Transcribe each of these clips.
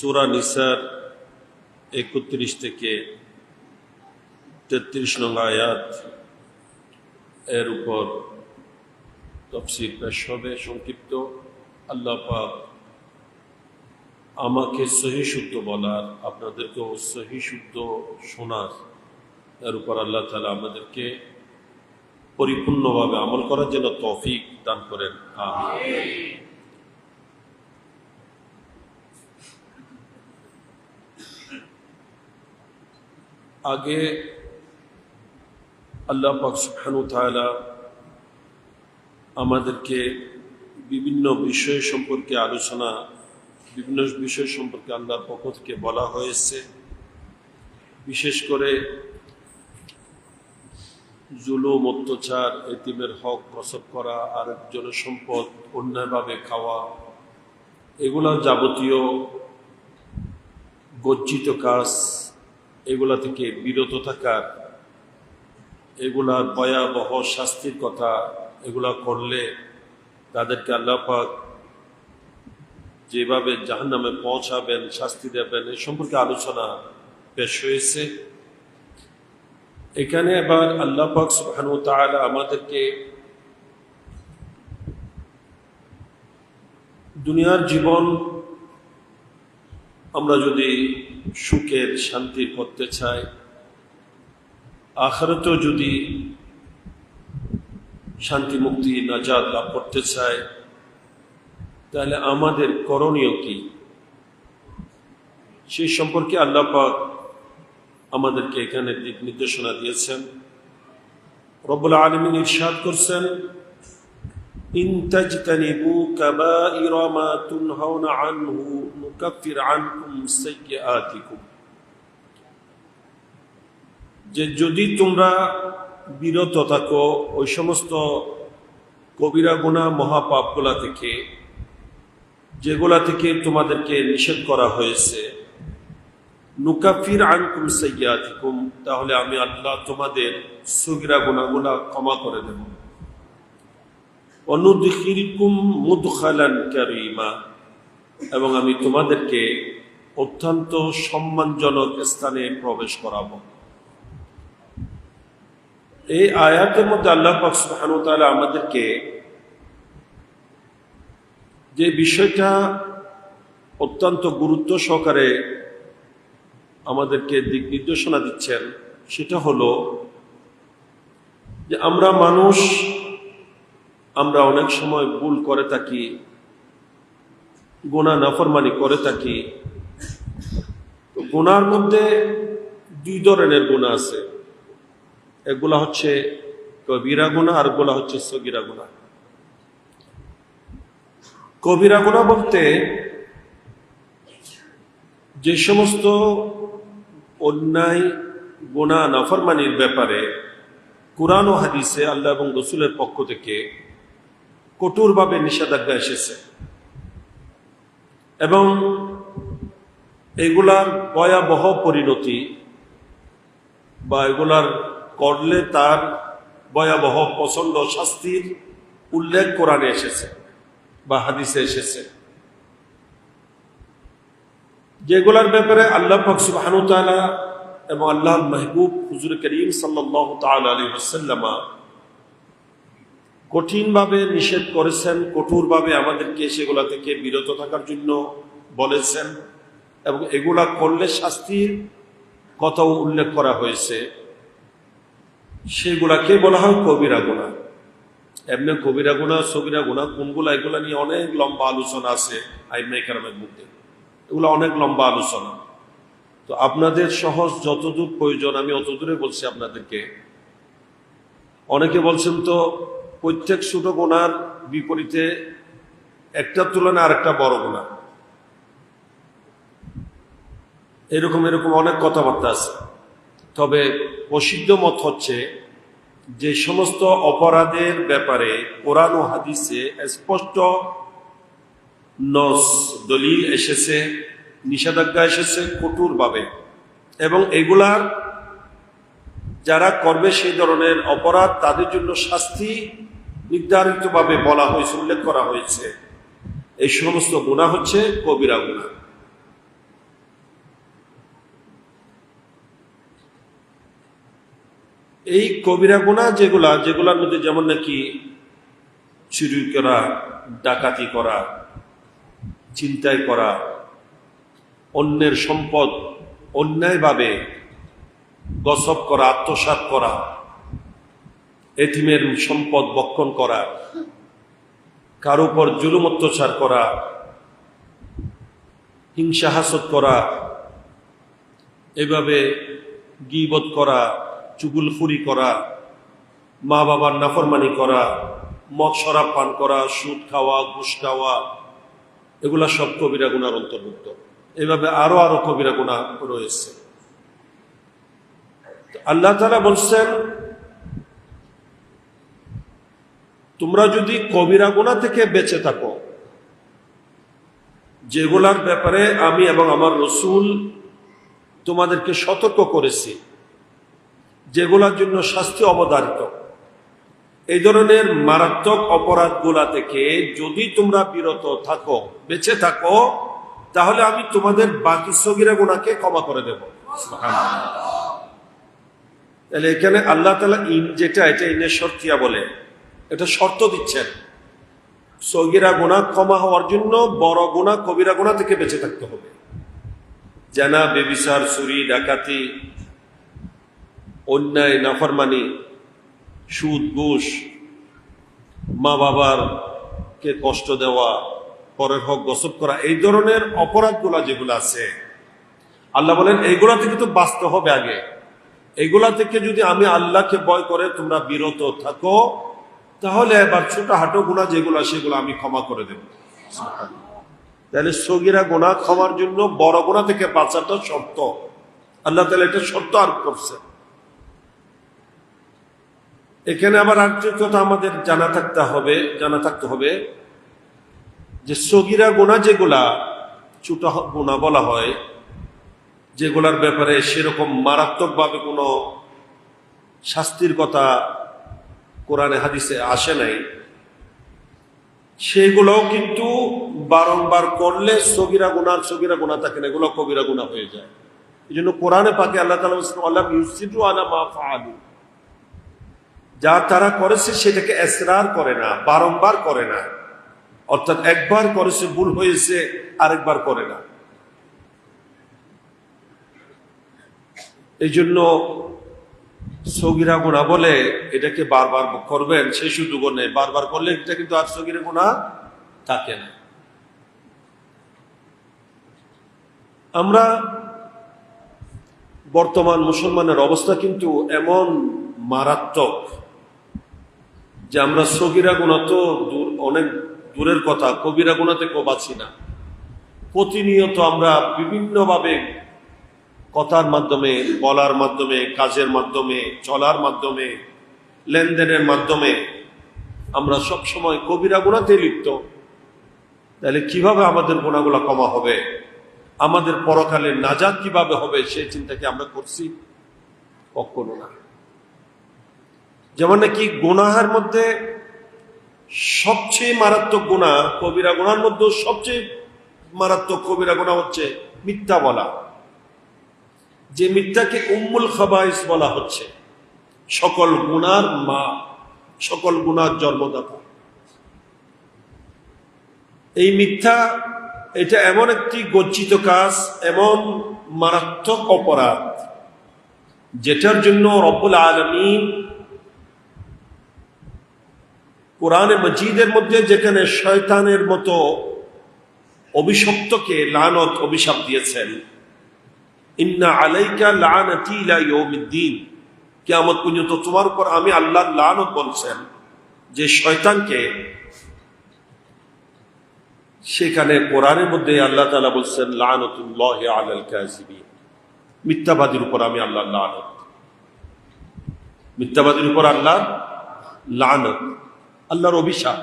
সুরা নিসার একত্রিশ থেকে তেত্রিশ নং আয়াত, এর উপর তফসির পেশ হবে, সংক্ষিপ্ত। আল্লাহ আমাকে সহি শুদ্ধ বলার, আপনাদেরকেও সহি শুদ্ধ শোনার, এর উপর আল্লাহ তালা আমাদেরকে পরিপূর্ণভাবে আমল করার জন্য তৌফিক দান করেন। আগে আল্লাহ পাক সুবহানাহু তাআলা আমাদেরকে বিভিন্ন বিষয় সম্পর্কে আলোচনা, বিভিন্ন বিষয় সম্পর্কে আল্লাহর পক্ষ থেকে বলা হয়েছে। বিশেষ করে জুলুম, অত্যাচার, এতিমের হক কসব করা, আরেকজনের সম্পদ অন্যায়ভাবে খাওয়া, এগুলা যাবতীয় গজ্জিত কাজ এগুলা থেকে বিরত থাকার এগুলার ভয়াবহ শাস্তির কথা এগুলা করলে তাদেরকে আল্লাহ পাক যেভাবে জাহান নামে পৌঁছাবেন, শাস্তি দেবেন, এ সম্পর্কে আলোচনা পেশ হয়েছে। এখানে এবার আল্লাহ পাক সুবহানাহু ওয়া আমাদেরকে দুনিয়ার জীবন আমরা যদি সুখের শান্তির করতে চাই আখারতেও যদি শান্তি মুক্তি নাজাদ লাভ করতে চাই তাহলে আমাদের করণীয় কি? সেই সম্পর্কে আল্লাহ পাক আমাদেরকে এখানে দিক নির্দেশনা দিয়েছেন। রব্বুল আলমিন ইরশাদ করছেন ইন তাজতানিবু কাবাইরা মা তুনহাউনা আনহু নুকাফির আনকুম সাইয়্যাতিকুম। যে যদি তোমরা বিরত থাকো, ওই সমস্ত কবিরা গুণা মহাপাপগুলা থেকে, যেগুলা থেকে তোমাদেরকে নিষেধ করা হয়েছে, নুকাফির আনকুম সৈয়াতিকুম তাহলে আমি আল্লাহ তোমাদের সুগিরা গুণাগুলা ক্ষমা করে দেব। এবং আমি তোমাদেরকে অত্যন্ত সম্মানজনক স্থানে প্রবেশ করাবো। এই আয়াতের মধ্যে আল্লাহ তাআলা আমাদেরকে যে বিষয়টা অত্যন্ত গুরুত্ব সহকারে আমাদেরকে দিক নির্দেশনা দিচ্ছেন, সেটা হলো যে আমরা মানুষ আমরা অনেক সময় ভুল করে থাকি গোনা নাফরমানি করে থাকি। তো গোনার মধ্যে দুই ধরনের গুণা আছে। এগুলা হচ্ছে কবিরা গুণা আরগুলা হচ্ছে সগিরা গুণা কবিরা গুণা বলতে যে সমস্ত অন্যায় গুণা নাফরমানির ব্যাপারে কোরআন ও হাদিসে আল্লাহ এবং রসুলের পক্ষ থেকে কঠোরভাবে নিষেধাজ্ঞা এসেছে। এবং এগুলার ভয়াবহ পরিণতি বা এগুলার করলে তার ভয়াবহ প্রচণ্ড শাস্তির উল্লেখ কোরআনে এসেছে বা হাদিসে এসেছে। যেগুলার ব্যাপারে আল্লাহ ফকসুবাহানুতালা এবং আল্লাহ মাহবুব হুজুর করিম সাল্লাহ তাল আলী ওসাল্লামা কঠিনভাবে নিষেধ করেছেন, কঠোরভাবে আমাদেরকে সেগুলা থেকে বিরত থাকার জন্য বলেছেন এবং এগুলা করলে শাস্তির কথাও উল্লেখ করা হয়েছে। সেগুলাকে বলা হয় কবিরা গুণা। এমনি কবিরা গুণা, সবিরা গুণা, কোনগুলা, এগুলা নিয়ে অনেক লম্বা আলোচনা আছে আইনাই কারামের মধ্যে। এগুলো অনেক লম্বা আলোচনা। তো আপনাদের সহজ যতদূর প্রয়োজন, আমি অতদূরে বলছি আপনাদেরকে। অনেকে বলছেন তো প্রত্যেক ছোট গোনার বিপরীতে একটার তুলনায় আরেকটা বড় গোনা। এরকম এরকম অনেক কথাবার্তা আছে। তবে প্রসিদ্ধ মত হচ্ছে যে সমস্ত অপরাধের ব্যাপারে কোরআন ও হাদিসে স্পষ্ট নস, দলিল এসেছে, নিষেধাজ্ঞা এসেছে কঠোরভাবে। এবং এগুলার যারা করবে সেই ধরনের অপরাধ তাদের জন্য শাস্তি নির্ধারিতভাবে বলা হয়েছে, উল্লেখ করা হয়েছে। এই সমস্ত গুণা হচ্ছে কবিরা গুণা এই কবিরা গুণা যেগুলা, যেগুলার মধ্যে যেমন নাকি চুরি করা, ডাকাতি করা চিন্তায় করা, অন্যের সম্পদ অন্যায়ভাবে গসব করা আত্মসাত করা এতিমের সম্পদ বক্ষণ করা, কারও উপর জুলুম অত্যাচার করা, হিংসা হাসত করা, এভাবে গিবত করা চুগুলখুরি করা মা বাবার নাফরমানি করা, মদ শরাব পান করা, সুদ খাওয়া, ঘুষ খাওয়া, এগুলা সব কবিরা গুনার অন্তর্ভুক্ত। এভাবে আরও আরও কবিরা গুণা রয়েছে। আল্লাহ তালা বলছেন তোমরা যদি কবিরা গুণা থেকে বেঁচে থাকো যেগুলার ব্যাপারে আমি এবং আমার রসুল তোমাদেরকে সতর্ক করেছি যেগুলার জন্য শাস্তি অবধারিত। এই ধরনের মারাত্মক অপরাধগুলা থেকে যদি তোমরা বিরত থাকো, বেঁচে থাকো, তাহলে আমি তোমাদের বাকি সগিরা গুণাকে ক্ষমা করে দেব। তাহলে এখানে আল্লাহ তালা ইন যেটা, এটা ইনের শর্তিয়া বলে এটা শর্ত দিচ্ছেন। সগিরা গোনা ক্ষমা হওয়ার জন্য বড় গোনা কবিরা গোনা থেকে বেঁচে থাকতে হবে। জানা বেবিসার চুরি, ডাকাতি, অন্যায়, নাফরমানি, সুদ, ঘুষ, মা বাবার কে কষ্ট দেওয়া, পরের হক গসব করা, এই ধরনের অপরাধগুলা যেগুলো আছে, আল্লাহ বলেন, এইগুলা থেকে তো বাঁচতে হবে আগে। এইগুলা থেকে যদি আমি আল্লাহকে ভয় করে তোমরা বিরত থাকো তাহলে এবার ছোটহাটো গুণা যেগুলো সেগুলো আমি ক্ষমা করে দেব। তাহলে সগিরা গোনা ক্ষমার জন্য বড় গোনা থেকে বাঁচাটা শর্ত। আল্লাহ তাহলে এটা শর্ত আরোপ করছে। এখানে আবার আরেকটি কথা আমাদের জানা থাকতে হবে, জানা থাকতে হবে যে সগিরা গোনা যেগুলা ছোট গোনা বলা হয়, যেগুলার ব্যাপারে সেরকম মারাত্মকভাবে কোনো শাস্তির কথা কোরআনে, হাদিসে আসে নাই। সেগুলোও কিন্তু বারংবার করলে সগিরা গুনার সগিরা গুণা থাকে না, এগুলো কবিরা গুণা হয়ে যায়। এই জন্য কোরআনে পাকে আল্লাহ আল্লাহ যা তারা করেছে সেটাকে এসরার করে না, বারংবার করে না। অর্থাৎ একবার করেছে, ভুল হয়েছে, আরেকবার করে না। এই জন্য সগিরা গুণা বলে এটাকে বারবার করবেন সেই সুযোগ নেই। বারবার করলে এটা কিন্তু আর সগিরা গুণা থাকে না। আমরা বর্তমান মুসলমানের অবস্থা কিন্তু এমন মারাত্মক যে আমরা সগিরা গুণা তো দূর, অনেক দূরের কথা, কবিরা গুণা থেকেও বাঁচি না। প্রতিনিয়ত আমরা বিভিন্নভাবে কথার মাধ্যমে, বলার মাধ্যমে, কাজের মাধ্যমে, চলার মাধ্যমে, লেনদেনের মাধ্যমে আমরা সব সময় কবিরা গুণাতে লিপ্ত। তাহলে কীভাবে আমাদের গুণাগুলো কমা হবে? আমাদের পরকালে নাজাদ কীভাবে হবে সেই চিন্তা কি আমরা করছি কখনো না। যেমন নাকি গুনাহের মধ্যে সবচেয়ে মারাত্মক গুণা কবিরা গুণার মধ্যে সবচেয়ে মারাত্মক কবিরা গুণা হচ্ছে মিথ্যা বলা। যে মিথ্যাকে উম্মুল খাবাইস বলা হচ্ছে। সকল গুনার মা, সকল গুনার জন্মদাতা। এই মিথ্যা, এটা এমন একটি গচ্ছিত কাজ, এমন মারাত্মক অপরাধ, যেটার জন্য রব্বুল আলমিন কোরআনে মজিদের মধ্যে যেখানে শয়তানের মতো অভিশপ্তকে লানত, অভিশাপ দিয়েছেন ইন্না আলাইকা লানাতি ইলা ইয়াউমিদ্দিন। কিয়ামত পর্যন্ত তোমার উপর আমি আল্লাহর লানত বলছেন যে শয়তানকে সেখানে কোরআনের মধ্যে আল্লাহ তাআলা বলছেন, লানতুল্লাহি আলাল কাযিবিন। মিথ্যাবাদীর উপর আমি আল্লাহর লানত। মিথ্যাবাদীর উপর আল্লাহ লানত। আল্লাহর অভিশাপ।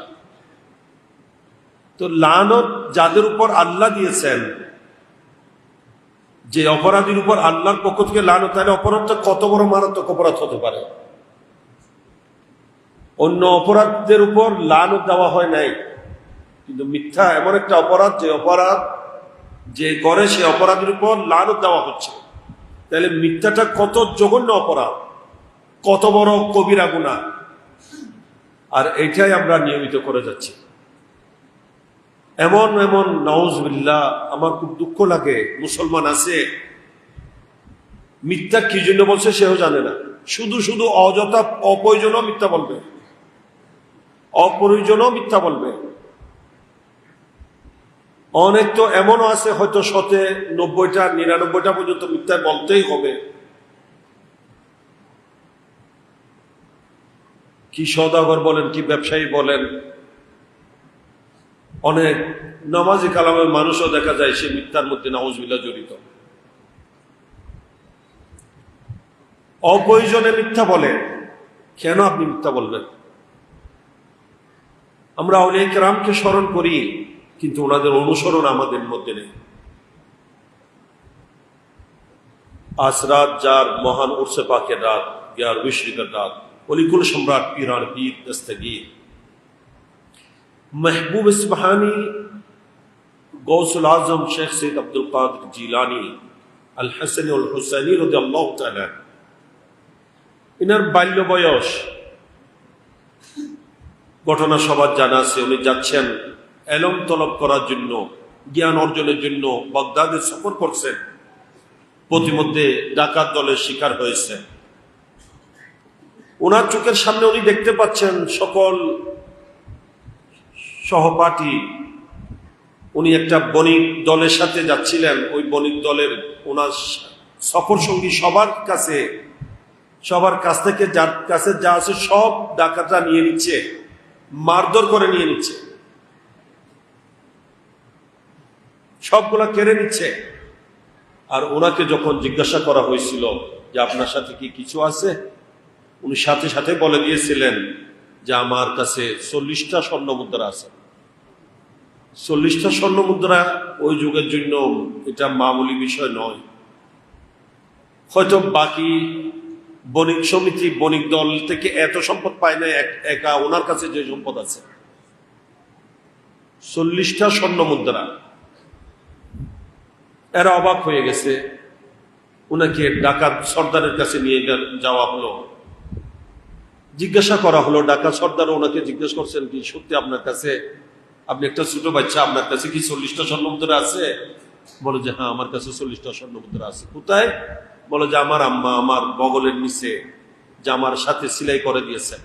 তো লানত যাদের উপর আল্লাহ দিয়েছেন যে অপরাধীর উপর আল্লাহর পক্ষ থেকে লানত, তাহলে অপরাধটা কত বড় মারাত্মক অপরাধ হতে পারে? অন্য অপরাধদের উপর লানত দেওয়া হয় নাই। কিন্তু মিথ্যা এমন একটা অপরাধ, যে অপরাধ যে করে, সে অপরাধের উপর লানত দেওয়া হচ্ছে। তাহলে মিথ্যাটা কত জঘন্য অপরাধ, কত বড় কবিরা গুণা আর এটাই আমরা নিয়মিত করে যাচ্ছি। এমন এমন নওয়াজবিল্লাহ আমার খুব দুঃখ লাগে, মুসলমান আছে। মিথ্যা কি জন্য বলছে সেও জানে না। শুধু শুধু অযথা অপ্রয়োজনও মিথ্যা বলবে। অপ্রয়োজনও মিথ্যা বলবে। অনেক তো এমনও আছে, হয়তো শতে নব্বইটা, নিরানব্বইটা পর্যন্ত মিথ্যা বলতেই হবে। কি সদাগর বলেন, কি ব্যবসায়ী বলেন অনেক নামাজি কালামের মানুষও দেখা যায় সে মিথ্যার মধ্যে নাউজবিল্লা জড়িত। অপ্রয়োজনে মিথ্যা বলে, কেন আপনি মিথ্যা বলবেন? আমরা অনেক রামকে স্মরণ করি, কিন্তু ওনাদের অনুসরণ আমাদের মধ্যে নেই। আজ রাত যার মহান উর্সে পাকের রাত গ্যার বিশ্বকের রাত, অলিকুল সম্রাট পিরান পীর দস্তগীর। महबूब इस्बहानी गौसल आजम शेख सैद अब्दुल कादिर जिलानी আল হাসান উল হুসাইনি রাদিয়াল্লাহু তাআলা ইনার বাল্য বয়স ঘটনা সবার জানা আছে উনি যাচ্ছেন এলম তলব করার জন্য জ্ঞান অর্জনের জন্য বাগদাদে সফর করছেন প্রতিমধ্যে ডাকাত দলের শিকার হয়েছে ওনার চোখের সামনে উনি দেখতে পাচ্ছেন সকল সহপাঠী, উনি একটা বণিক দলের সাথে যাচ্ছিলেন। ওই বণিক দলের ওনার সফর সঙ্গী সবার কাছে, সবার কাছ থেকে যার কাছে যা আছে সব ডাকাতরা নিয়ে নিচ্ছে, মারধর করে নিয়ে নিচ্ছে। সবগুলা কেড়ে নিচ্ছে। আর ওনাকে যখন জিজ্ঞাসা করা হয়েছিল যে আপনার সাথে কি কিছু আছে, উনি সাথে সাথে বলে দিয়েছিলেন যে আমার কাছে চল্লিশটা স্বর্ণ মুদ্রা আছে। চল্লিশটা স্বর্ণ মুদ্রা ওই যুগের জন্য এটা মামুলি বিষয় নয়। হয়তো বাকি বণিক সমিতি, বণিক দল থেকে এত সম্পদ পায় না, একা ওনার কাছে যে সম্পদ আছে। চল্লিশটা স্বর্ণ মুদ্রা। এরা অবাক হয়ে গেছে। ওনাকে ডাকাত সর্দারের কাছে নিয়ে যাওয়া হলো। জিজ্ঞাসা করা হলো, ডাকাত সর্দার ওনাকে জিজ্ঞেস করছেন কি, সত্যি আপনার কাছে আপনি একটা ছোট বাচ্চা, আপনার কাছে কি চল্লিশটা স্বর্ণ মুদ্রা আছে? বলে যে হ্যাঁ আমার কাছে চল্লিশটা স্বর্ণ মুদ্রা আছে। কোথায়? বলে যে, আমার আম্মা আমার বগলের নিচে জামার সাথে সিলাই করে দিয়েছেন।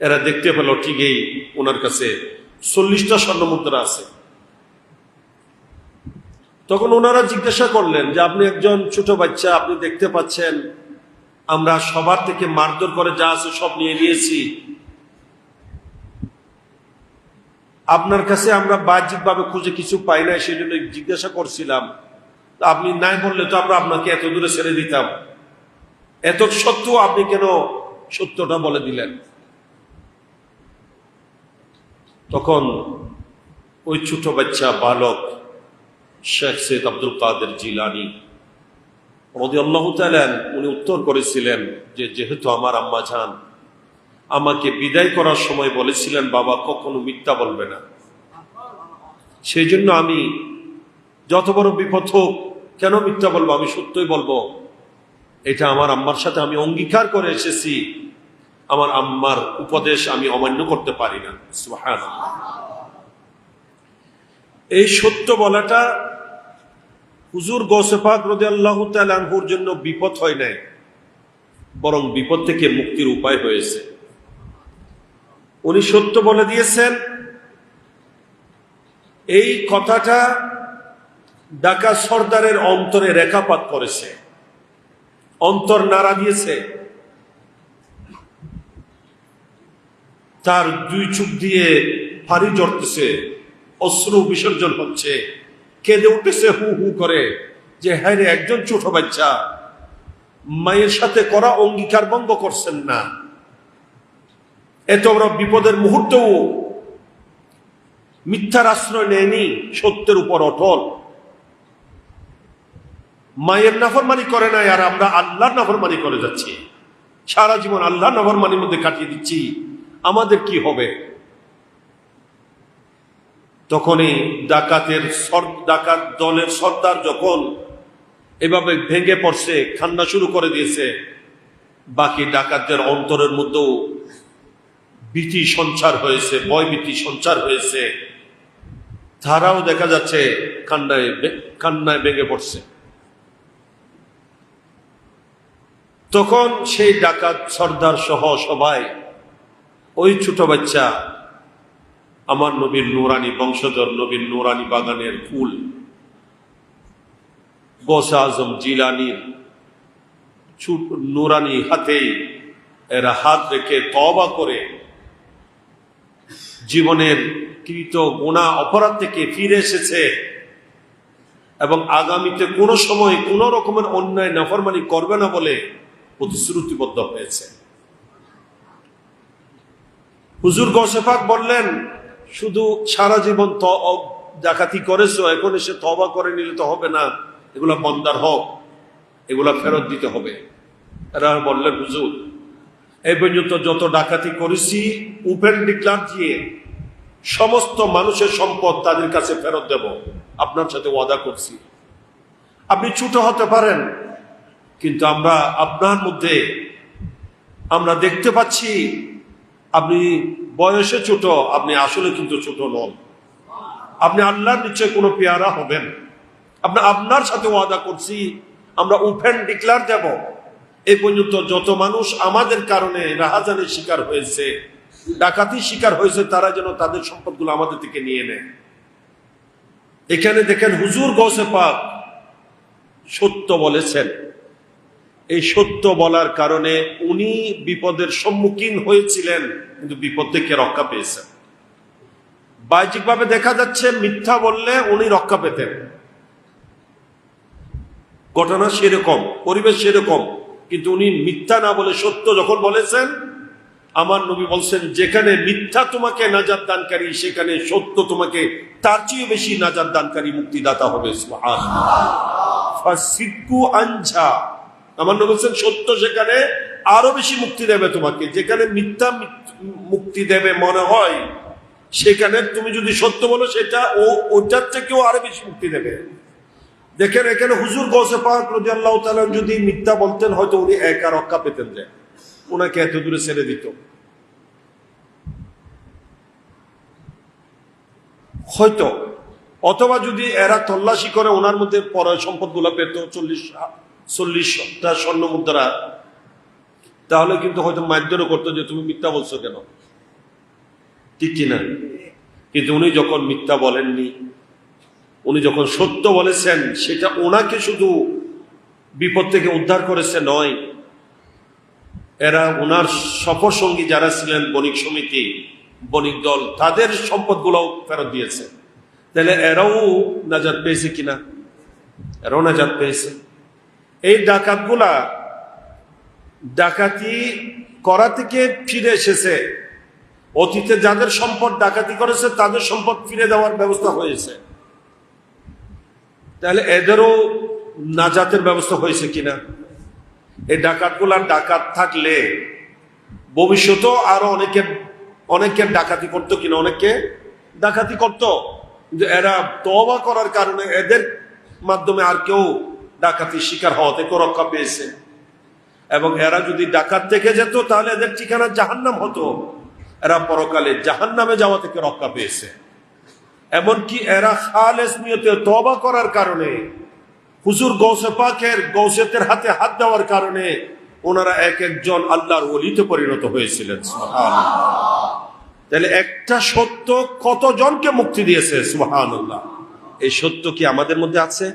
এরা দেখতে পেল ঠিকই ওনার কাছে চল্লিশটা স্বর্ণ মুদ্রা আছে। তখন ওনারা জিজ্ঞাসা করলেন যে, আপনি একজন ছোট বাচ্চা, আপনি দেখতে পাচ্ছেন, আমরা সবার থেকে মারধর করে যা আছে সব নিয়ে নিয়েছি। আপনার কাছে আমরা বাহ্যিকভাবে খুঁজে কিছু পাই না সেই জন্য জিজ্ঞাসা করছিলাম। আপনি নাই বললে তো আমরা আপনাকে এত দূরে ছেড়ে দিতাম। এত সত্ত্বেও আপনি কেন সত্যটা বলে দিলেন? তখন ওই ছোট বাচ্চা বালক শেখ সৈয়দ আব্দুল কাদের জিলানি রদিয়াল্লাহু তাআলা উনি উত্তর করেছিলেন যে যেহেতু আমার আম্মা যান আমাকে বিদায় করার সময় বলেছিলেন, বাবা, কখনো মিথ্যা বলবে না। সেই জন্য আমি, যত বড় বিপদ হোক, কেন মিথ্যা বলব? আমি সত্যই বলব, এটা আমার আম্মার সাথে আমি অঙ্গীকার করে এসেছি। আমার আম্মার উপদেশ আমি অমান্য করতে পারি না। এই সত্য বলাটা হুজুর গোসেফাক রদে আল্লাহ তালহুর জন্য বিপদ হয় নাই, বরং বিপদ থেকে মুক্তির উপায় হয়েছে। উনি সত্য বলে দিয়েছেন। এই কথাটা ডাকা সর্দারের অন্তরে রেখাপাত করেছে। অন্তর নাড়া দিয়েছে। তার দুই চুপ দিয়ে ফাড়ি জড়তেছে অশ্রু বিসর্জন হচ্ছে, কেঁদে উঠেছে হু হু করে যে হ্যাঁ একজন ছোট বাচ্চা মায়ের সাথে করা অঙ্গীকার ভঙ্গ করছেন না। এত বড় বিপদের মুহূর্তেও মিথ্যার আশ্রয় নেয়নি সত্যের উপর অটল। মায়ের নাফরমানি করে নাই আর আমরা আল্লাহর নাফরমানি করে যাচ্ছি। সারা জীবন আল্লাহর নাফরমানির মধ্যে কাটিয়ে দিচ্ছি। আমাদের কি হবে? তখনই ডাকাতের ডাকাত দলের সর্দার যখন এভাবে ভেঙে পড়ছে, খান্না শুরু করে দিয়েছে, বাকি ডাকাতদের অন্তরের মধ্যেও ভীতি সঞ্চার হয়েছে, ভয় ভীতি সঞ্চার হয়েছে। তারাও দেখা যাচ্ছে কান্নায় কান্নায় ভেঙে পড়ছে। তখন সেই ডাকাত সর্দার সহ সবাই, ওই ছোট বাচ্চা, আমার নবীর নুরানি বংশধর নবীর নুরানি বাগানের ফুল গোসা আজম জিলানির নুরানি হাতেই এরা হাত রেখে তবা করে জীবনের কৃত গোনা অপরাধ থেকে ফিরে এসেছে। এবং আগামীতে কোনো সময় কোন রকমের অন্যায় নাফরমানি করবে না বলে প্রতিশ্রুতিবদ্ধ হয়েছে। হুজুর গসেফাক বললেন, শুধু সারা জীবন ডাকাতি করেছ, এখন এসে তবা করে নিলে তো হবে না। এগুলা বন্দার হোক, এগুলা ফেরত দিতে হবে। এরা বললেন, হুজুর এই পর্যন্ত যত ডাকাতি করেছি, উপেন ডিক্লার দিয়ে সমস্ত মানুষের সম্পদ তাদের কাছে ফেরত দেব। আপনার সাথে ওয়াদা করছি। আপনি ছোট হতে পারেন, কিন্তু আমরা আপনার মধ্যে আমরা দেখতে পাচ্ছি আপনি বয়সে ছোট, আপনি আসলে কিন্তু ছোট নন। আপনি আল্লাহর নিশ্চয় কোনো পেয়ারা হবেন। আপনি আপনার সাথে ওয়াদা করছি, আমরা উফেন ডিক্লার দেব। এই পর্যন্ত যত মানুষ আমাদের কারণে রাহাজানের শিকার হয়েছে, ডাকাতির শিকার হয়েছে, তারা যেন তাদের সম্পদগুলো আমাদের থেকে নিয়ে নেয়। এখানে দেখেন হুজুর গৌসে পাক সত্য বলেছেন। এই সত্য বলার কারণে উনি বিপদের সম্মুখীন হয়েছিলেন, কিন্তু বিপদ থেকে রক্ষা পেয়েছেন। বাহ্যিকভাবে দেখা যাচ্ছে মিথ্যা বললে উনি রক্ষা পেতেন। ঘটনা সেরকম, পরিবেশ সেরকম। কিন্তু উনি মিথ্যা না বলে সত্য যখন বলেছেন, আমার নবী বলছেন, যেখানে মিথ্যা তোমাকে নাজার দানকারী, সেখানে সত্য তোমাকে তার চেয়ে বেশি নাজার দানকারী মুক্তিদাতা হবে। আমার নবী বলছেন, সত্য সেখানে আরও বেশি মুক্তি দেবে তোমাকে। যেখানে মিথ্যা মিথ- মুক্তি দেবে মনে হয়, সেখানে তুমি যদি সত্য বলো, সেটা ও, ওটার থেকেও আরও বেশি মুক্তি দেবে। দেখেন এখানে হুজুর গৌসে পাক রাজি আল্লাহ যদি মিথ্যা বলতেন, হয়তো উনি একা রক্ষা পেতেন যে। ওনাকে এত দূরে ছেড়ে দিত। হয়তো। অথবা যদি এরা তল্লাশি করে ওনার মধ্যে পরে সম্পদগুলো পেত, চল্লিশ চল্লিশটা স্বর্ণ মুদ্রা। তাহলে কিন্তু হয়তো মারধরও করতো যে, তুমি মিথ্যা বলছো কেন? ঠিক কিনা? কিন্তু উনি যখন মিথ্যা বলেননি উনি যখন সত্য বলেছেন, সেটা ওনাকে শুধু বিপদ থেকে উদ্ধার করেছে নয়, এরা ওনার সফর সঙ্গী যারা ছিলেন, বণিক সমিতি, বণিক দল, তাদের সম্পদগুলোও ফেরত দিয়েছে। তাহলে এরাও নাজাদ পেয়েছে কিনা? এরাও নাজাদ পেয়েছে। এই ডাকাতগুলা ডাকাতি করা থেকে ফিরে এসেছে। অতীতে যাদের সম্পদ ডাকাতি করেছে, তাদের সম্পদ ফিরে দেওয়ার ব্যবস্থা হয়েছে। তাহলে এদেরও নাজাতের ব্যবস্থা হয়েছে কিনা? এই ডাকাতগুলার ডাকাত থাকলে ভবিষ্যতেও আরও অনেকে অনেকে ডাকাতি করতো কিনা? অনেকে ডাকাতি করতো। কিন্তু এরা তবা করার কারণে এদের মাধ্যমে আর কেউ ডাকাতির শিকার হওয়া থেকে রক্ষা পেয়েছে। এবং এরা যদি ডাকাত থেকে যেত, তাহলে এদের ঠিকানা জাহান্নাম হতো। এরা পরকালে জাহান্নামে যাওয়া থেকে রক্ষা পেয়েছে। এমনকি এরা খালেস নিয়তে তবা করার কারণে, হুজুর গৌসে পাকের গৌসেতের হাতে হাত দেওয়ার কারণে ওনারা এক একজন আল্লাহর ওলিতে পরিণত হয়েছিলেন তাহলে একটা সত্য কতজনকে মুক্তি দিয়েছে, সুবহানাল্লাহ? এই সত্য কি আমাদের মধ্যে আছে?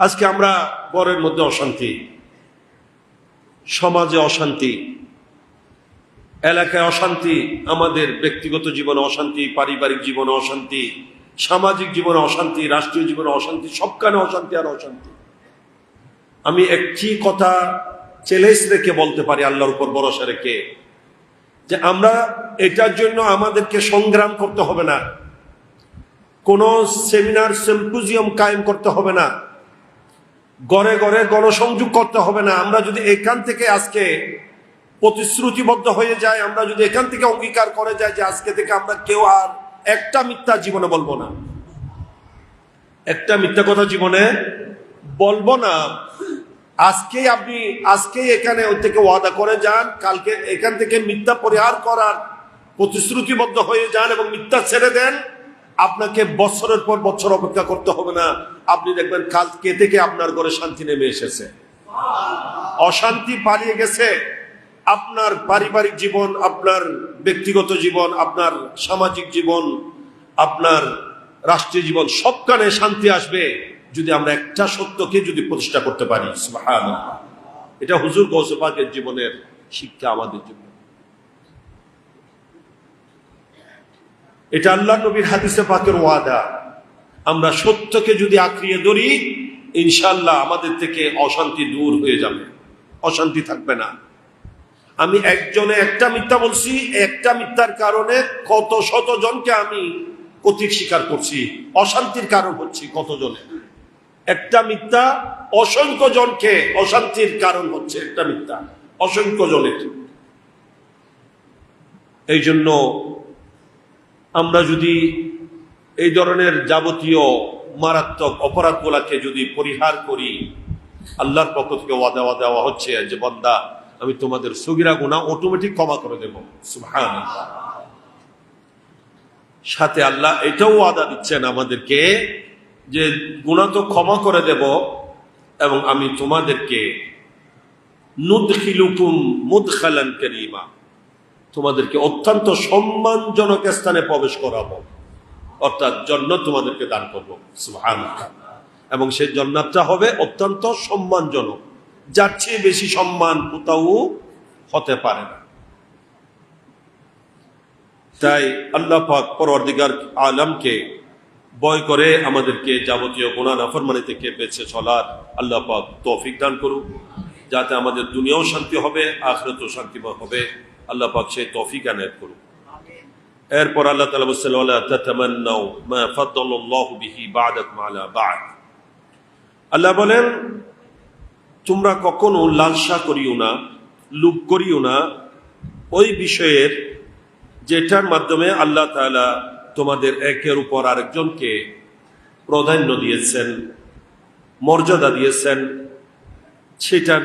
আজকে আমরা বরের মধ্যে অশান্তি, সমাজে অশান্তি এলাকায় অশান্তি, আমাদের ব্যক্তিগত জীবনে অশান্তি, পারিবারিক জীবনে অশান্তি, সামাজিক জীবনে অশান্তি, রাষ্ট্রীয় জীবনে অশান্তি, সবখানে অশান্তি আর অশান্তি। আমি একটি কথা চ্যালেঞ্জ রেখে বলতে পারি আল্লাহর উপর ভরসা রেখে যে আমরা এটার জন্য আমাদেরকে সংগ্রাম করতে হবে না। কোনো সেমিনার, সিম্পোজিয়াম কায়েম করতে হবে না। গড়ে গড়ে গণসংযোগ করতে হবে না। আমরা যদি এখান থেকে আজকে প্রতিশ্রুতিবদ্ধ হয়ে যায়, আমরা যদি এখান থেকে অঙ্গীকার করে যাই যে আজকে থেকে আমরা কেউ আর একটা মিথ্যা জীবনে বলব না। একটা মিথ্যা কথা জীবনে বলব না। আজকেই আপনি, আজকেই এখানে ওই থেকে ওয়াদা করে যান, কালকে এখান থেকে মিথ্যা পরিহার করার প্রতিশ্রুতিবদ্ধ হয়ে যান এবং মিথ্যা ছেড়ে দেন, আপনাকে বছরের পর বছর অপেক্ষা করতে হবে না। আপনি দেখবেন কালকে থেকে আপনার ঘরে শান্তি নেমে এসেছে। অশান্তি পালিয়ে গেছে। আপনার পারিবারিক জীবন, আপনার ব্যক্তিগত জীবন, আপনার সামাজিক জীবন, আপনার রাষ্ট্রীয় জীবন সবখানে শান্তি আসবে যদি আমরা একটা সত্যকে যদি প্রতিষ্ঠা করতে পারি। এটা হুজুর গৌসপাকের জীবনের শিক্ষা আমাদের জন্য। এটা আল্লাহ নবীর হাদিসে পাকের ওয়াদা। আমরা সত্যকে যদি আঁকড়িয়ে ধরি ইনশাল্লাহ আমাদের থেকে অশান্তি দূর হয়ে যাবে। অশান্তি থাকবে না। আমি একজনে একটা মিথ্যা বলছি, একটা মিথ্যার কারণে কত শত জনকে আমি কতির স্বীকার করছি, অশান্তির কারণ হচ্ছে কতজনে। একটা মিথ্যা অসংখ্য জনকে অশান্তির কারণ হচ্ছে একটা মিথ্যা, অসংখ্য জনের। এই জন্য আমরা যদি এই ধরনের যাবতীয় মারাত্মক অপরাধগুলাকে যদি পরিহার করি, আল্লাহর পক্ষ থেকে ওয়াদা দেওয়া হচ্ছে যে বন্দা আমি তোমাদের সগিরা গুণা অটোমেটিক ক্ষমা করে দেব সুবহানাল্লাহ। সাথে আল্লাহ এটাও আদা দিচ্ছেন আমাদেরকে যে গুণা তো ক্ষমা করে দেব এবং আমি তোমাদেরকে তোমাদেরকে অত্যন্ত সম্মানজনক স্থানে প্রবেশ করাবো অর্থাৎ জন্নত তোমাদেরকে দান করব। এবং সেই জন্নাতটা হবে অত্যন্ত সম্মানজনক যার চেয়ে বেশি সম্মান কোথাও হতে পারে না। তাই আল্লাহ পাক পরওয়ারদিগার আলমকে বয় করে আমাদেরকে যাবতীয় গুণা নাফরমানি থেকে বেঁচে চলার আল্লাহ পাক তৌফিক দান করুক, যাতে আমাদের দুনিয়াও শান্তি হবে, আখরাতও শান্তিময় হবে। আল্লাহ পাক সেই তৌফিক আনায়ত করুক। এরপর আল্লাহ তাআলা বলছেন তাতামান্নাউ মা বিহি বা'দাকুম আলা বা'দ। আল্লাহ বলেন তোমরা কখনো লালসা করিও না, লুপ করিও না। ওই বিষয়ের যেটার মাধ্যমে আল্লাহ তালা তোমাদের একের উপর আরেকজনকে প্রাধান্য দিয়েছেন, মর্যাদা দিয়েছেন, সেটার